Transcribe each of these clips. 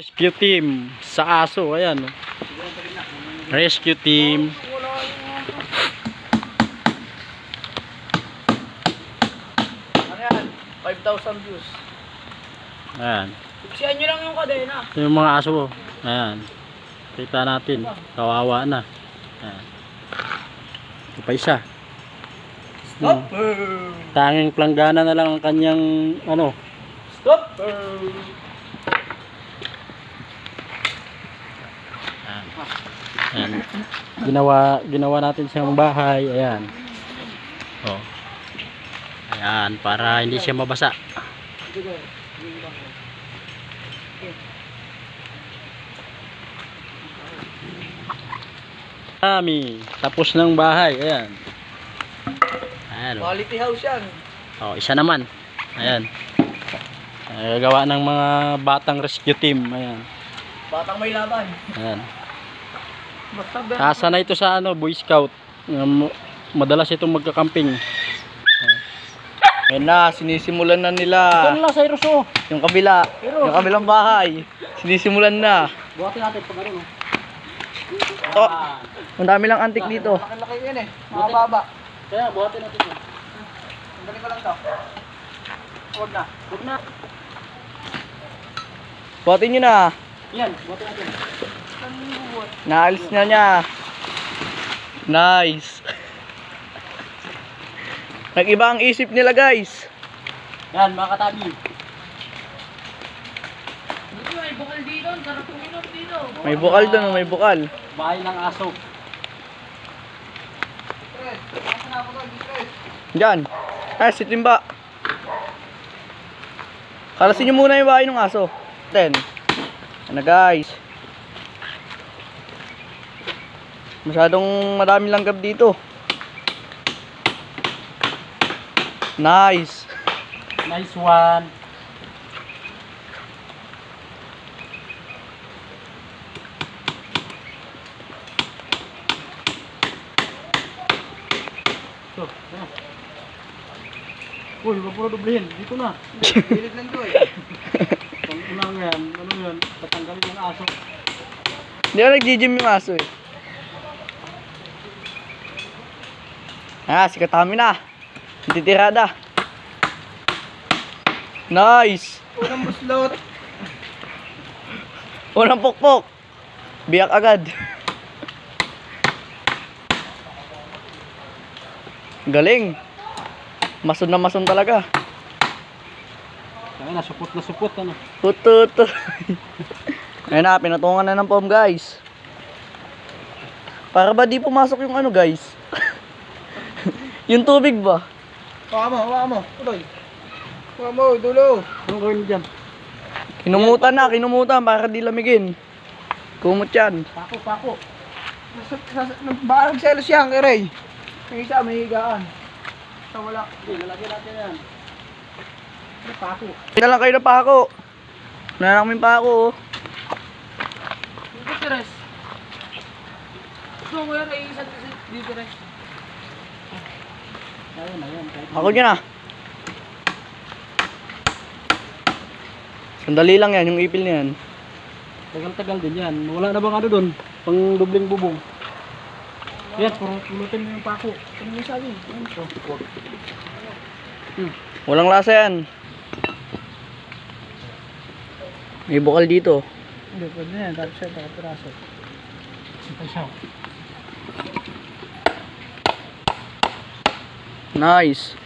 Rescue team sa aso, ayan. Rescue team. Ano yan? 5,000 views. Ayan. Siyan nyo lang yung kadena. Ito yung mga aso. oh. Ayan. Kita natin. Kawawa na. Ayan. Ito pa isa. Stop! Tanging planggana na lang ang kanyang ano. Stop! Ayan. Ginawa, ginawa natin siyang bahay. Ayan. Oh. Ayan, para hindi siya mabasa. Kami, tapos ng bahay. Ayan. Ayan. oh. Quality house yan. Oh, isa naman. Ayan. Gagawa ng mga batang rescue team. Ayan. Batang may laban. Ayan. Kasa na ito sa ano, Boy Scout. Um, madalas itong magkakamping. Ayun na, sinisimulan na nila. Ito lang sa Iroso. Yung kabila. Yung kabilang bahay. Sinisimulan na. Buhatin natin pag ano. no? Oh, ang dami lang antik dito. Laki yan eh. Mababa. Kaya buhatin natin. yun. Sandali ko lang to. Huwag na. Huwag na. Buhatin nyo na. Yan, buhatin natin. Naalis na niya. Nice. Nag-iba ang isip nila guys. Yan, mga katabi. May bukal doon, may bukal. Bahay ng aso. Diyan. Ay, si Timba. Kalasin nyo muna yung bahay ng aso. Ten. Ano guys. Masyadong madami langgam dito. Nice. Nice one. Ito, ayan. Uy, wag mo na dublihin. Dito na. Pilit lang to eh. Pang unang yan, ano yan, tatanggalin yung aso. Hindi ako nag-gym yung aso eh. Ah, si Katami na. Titirada. Nice. Unang buslot. Unang pukpok. Biyak agad. Galing. Mason na mason talaga. Kaya na, supot na supot, ano. Tututu. Ayun na, pinatungan na ng pom guys. Para ba di pumasok yung ano guys? Yung tubig ba? Hawa mo, hawa mo. Tuloy. Hawa mo, dulo. Anong gawin mo dyan? Kinumutan na, kinumutan para di lamigin. Kumot yan. Pako, pako. Baka nagselos yan, Kiray. Yung isa, may higaan. Sa wala. Hindi, lalagyan natin yan. Ano, pako. Pina lang kayo na pa ako. Wala na kaming pa ako. oh. Dito, Teres. Ito, kuya, kay isa dito, Teres. Ayun, ayun. Kahit Ako nyo na. Sandali lang yan, yung ipil na yan. Tagal-tagal din yan. Wala na bang ano doon? Pang dubling bubong. Yan, puro pulutin mo yung pako. Ano mo sabi? Ano to? Walang lasa yan. May bukal dito. Hindi, pwede na yan. Tapos siya, takapiraso. Ito siya. Nice.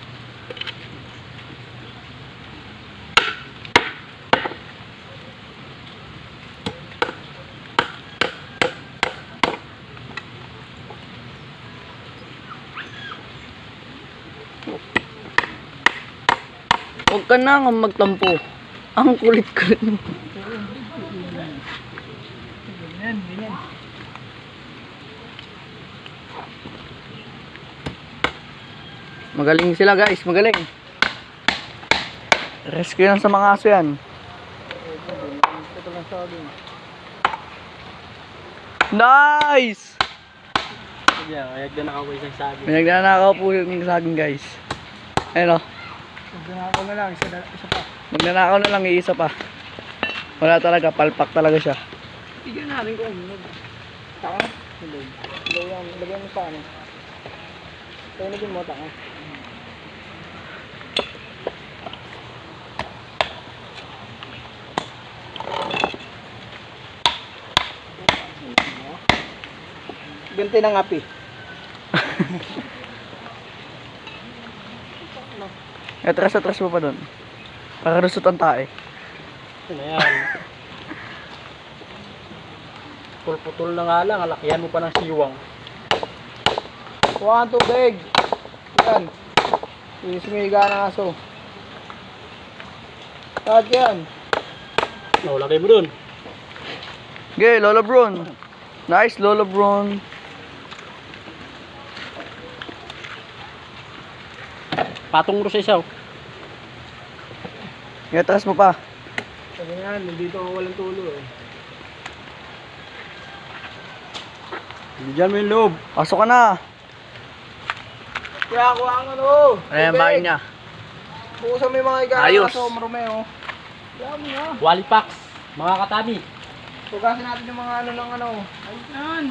Huwag ka na nga magtampo. Ang kulit-kulit mo. Ganyan, ganyan. Magaling sila guys, magaling. Rescue lang sa mga aso yan. Nice! Yan, ayag na nakaway isang sabi. May nagnanakaw po yung sa akin guys. Ayun o, Magnanakaw na lang, isa, na- isa pa. magnanakaw na lang, iisa pa. Wala talaga, palpak talaga siya. Tignan natin kung ano. Taka? Lagyan mo sa ano. Tunogin mo, taka. Ganti ng api. Atras, atras mo pa doon. Para rusot ang tae. Ano yan? Putol-putol na nga lang, alakihan mo pa ng siwang. Kuha ang tubig. Yan. Yung sumiga ng aso. Lahat yan. No, lagay mo dun. Okay, Lolo Bron. Nice, Lolo Bron. Patong mo sa isaw. Atras mo pa. Sabi nga, nandito ako walang tulo eh. Diyan mo yung loob. Pasok ka na. Kaya kuha ang ano. Yung bahay niya? Bukusan mo yung mga Ayos. aso, Romeo. Kaya mo nga. Wally Packs. Mga katami. Tugasin natin yung mga ano ng ano. Ayun.